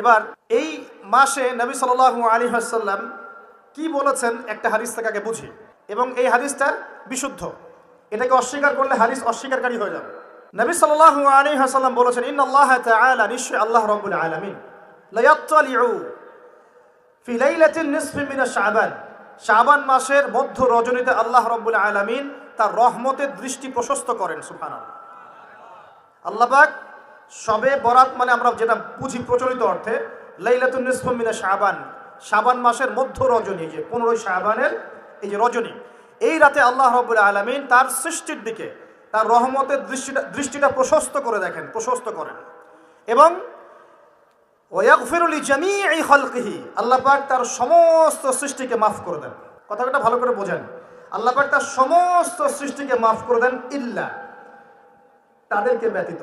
এবার এই মাসে নবী সাল্লাল্লাহু আলী হাসাল্লাম কি বলেছেন একটা হাদিস থেকে আগে বুঝি। এবং এই হাদিসটা বিশুদ্ধ। এটাকে অস্বীকার করলে হাদিস অস্বীকারকারী হয়ে যাবে। নবী সাল্লাল্লাহু আলী হাসাল্লাম বলেছেন ইন আল্লাহ তাআলা নিশ্চয় আল্লাহ রাব্বুল আলামিন। লা ইয়াত্তালিউ ফি লাইলাতিন নিসফি মিন শাবান। শাবান মাসের মধ্য রজনীতে আল্লাহ রাব্বুল আলামিন তার রহমতের দৃষ্টি প্রশস্ত করেন, সুবহানাল্লাহ। আল্লাহ পাক সবে বরাত মানে আমরা যেটা বুঝি প্রচলিত অর্থে, লাইলাতুন নিসফু মিনা শাবান মাসের মধ্য রজনী, যে পনেরোই শাবানের এই যে রজনী। এই রাতে আল্লাহ রব্বুল আলমিন তার সৃষ্টির দিকে, তার রহমতের দৃষ্টিটা দৃষ্টিটা প্রশস্ত করে দেখেন, প্রশস্ত করেন। এবং ওয়াগফিরুলি জামি এই হলকিহি আল্লাহ পাক তার সমস্ত সৃষ্টিকে মাফ করে দেন। কথাটা ভালো করে বোঝেন। আল্লাহ পাক তার সমস্ত সৃষ্টিকে মাফ করে দেন ইল্লা, তাদেরকে ব্যতীত।